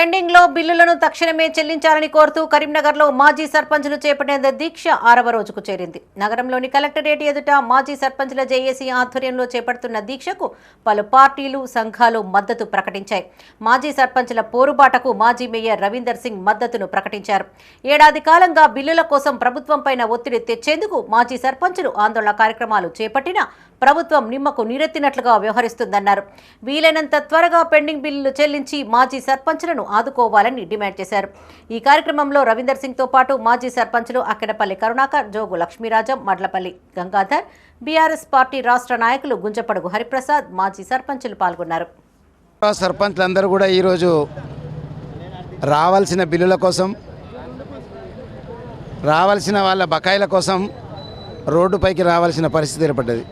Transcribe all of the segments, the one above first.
పెండింగ్లో బిల్లులను తక్షణమే చెల్లించాలని కోరుతూ కరీంనగర్లో మాజీ సర్పంచులు చేపట్టిన దీక్ష ఆరవ రోజుకు చేరింది. నగరంలోని కలెక్టరేట్ ఎదుట మాజీ సర్పంచ్ల జేఏసీ ఆధ్వర్యంలో చేపడుతున్న దీక్షకు పలు పార్టీలు సంఘాలు మద్దతు ప్రకటించాయి. మాజీ సర్పంచుల పోరుబాటకు మాజీ మేయర్ రవీందర్ సింగ్ మద్దతును ప్రకటించారు. ఏడాది కాలంగా బిల్లుల కోసం ప్రభుత్వంపైన ఒత్తిడి తెచ్చేందుకు మాజీ సర్పంచులు ఆందోళన కార్యక్రమాలు చేపట్టినా ప్రభుత్వం నిమ్మకు నీరెత్తినట్లుగా వ్యవహరిస్తుందన్నారు. వీలైనంత త్వరగా పెండింగ్ బిల్లులు చెల్లించి మాజీ సర్పంచ్లను ఆదుకోవాలని డిమాండ్ చేశారు. ఈ కార్యక్రమంలో రవీందర్ సింగ్తో పాటు మాజీ సర్పంచులు అక్కడపల్లి కరుణాకర్ జోగు లక్ష్మీరాజం మడ్లపల్లి గంగాధర్ బీఆర్ఎస్ పార్టీ రాష్ట్ర నాయకులు గుంజపడుగు హరిప్రసాద్ మాజీ సర్పంచులు పాల్గొన్నారు. సర్పంచ్లందరూ కూడా ఈరోజు రావాల్సిన బిల్లుల కోసం రావాల్సిన వాళ్ళ బకాయిల కోసం రోడ్డుపైకి రావాల్సిన పరిస్థితి ఏర్పడ్డది.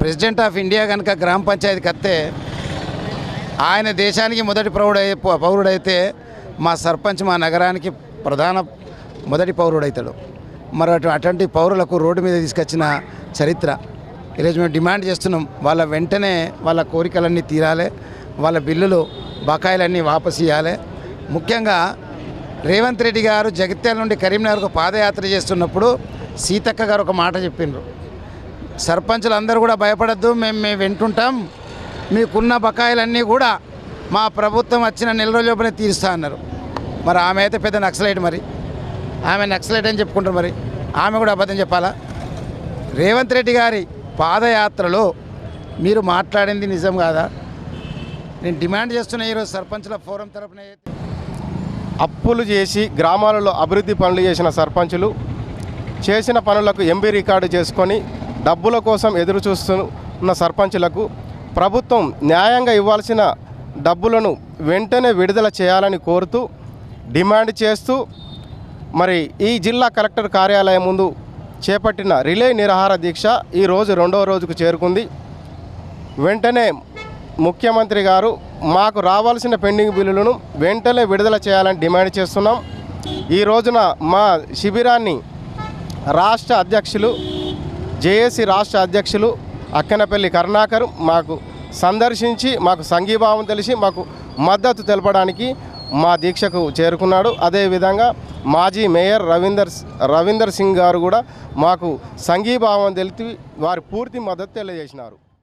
ప్రెసిడెంట్ ఆఫ్ ఇండియా కనుక గ్రామ పంచాయతీకి వస్తే ఆయన దేశానికి మొదటి ప్రౌడై పౌరుడైతే మా సర్పంచ్ మా నగరానికి ప్రధాన మొదటి పౌరుడైతాడు. మరి అటువంటి పౌరులకు రోడ్డు మీద తీసుకొచ్చిన చరిత్ర ఈరోజు మేము డిమాండ్ చేస్తున్నాం వాళ్ళ వెంటనే వాళ్ళ కోరికలన్నీ తీరాలి వాళ్ళ బిల్లులు బకాయిలన్నీ వాపసు ఇవ్వాలి ముఖ్యంగా రేవంత్ రెడ్డి గారు జగిత్యాల నుండి కరీంనగర్కు పాదయాత్ర చేస్తున్నప్పుడు సీతక్క గారు ఒక మాట చెప్పిండ్రు. సర్పంచులు అందరూ కూడా భయపడద్దు మేము మేము వింటుంటాం మీకున్న బకాయిలన్నీ కూడా మా ప్రభుత్వం వచ్చిన నెల రోజులపైన తీరుస్తా అన్నారు. మరి ఆమె అయితే పెద్ద నక్సలైట్ మరి. ఆమె నక్సలైట్ అని చెప్పుకుంటారు మరి. ఆమె కూడా అబద్ధం చెప్పాలా? రేవంత్ రెడ్డి గారి పాదయాత్రలో మీరు మాట్లాడింది నిజం కాదా? నేను డిమాండ్ చేస్తున్న ఈరోజు సర్పంచుల ఫోరం తరపున అప్పులు చేసి గ్రామాలలో అభివృద్ధి పనులు చేసిన సర్పంచులు చేసిన పనులకు ఎంబీ రికార్డు చేసుకొని డబ్బుల కోసం ఎదురు చూస్తున్న సర్పంచులకు ప్రభుత్వం న్యాయంగా ఇవ్వాల్సిన డబ్బులను వెంటనే విడుదల చేయాలని కోరుతూ డిమాండ్ చేస్తూ మరి ఈ జిల్లా కలెక్టర్ కార్యాలయం ముందు చేపట్టిన రిలే నిరాహార దీక్ష ఈరోజు రెండవ రోజుకు చేరుకుంది. వెంటనే ముఖ్యమంత్రి గారు మాకు రావాల్సిన పెండింగ్ బిల్లులను వెంటనే విడుదల చేయాలని డిమాండ్ చేస్తున్నాం. ఈ రోజున మా శిబిరాన్ని రాష్ట్ర అధ్యక్షులు జేఏసీ రాష్ట్ర అధ్యక్షులు అక్కనపల్లి కరుణాకర్ మాకు సందర్శించి మాకు సంఘీభావం తెలిసి మాకు మద్దతు తెలపడానికి మా దీక్షకు చేరుకున్నాడు. అదేవిధంగా మాజీ మేయర్ రవీందర్ రవీందర్ సింగ్ గారు కూడా మాకు సంఘీభావం తెలిపి వారి పూర్తి మద్దతు తెలియజేసినారు.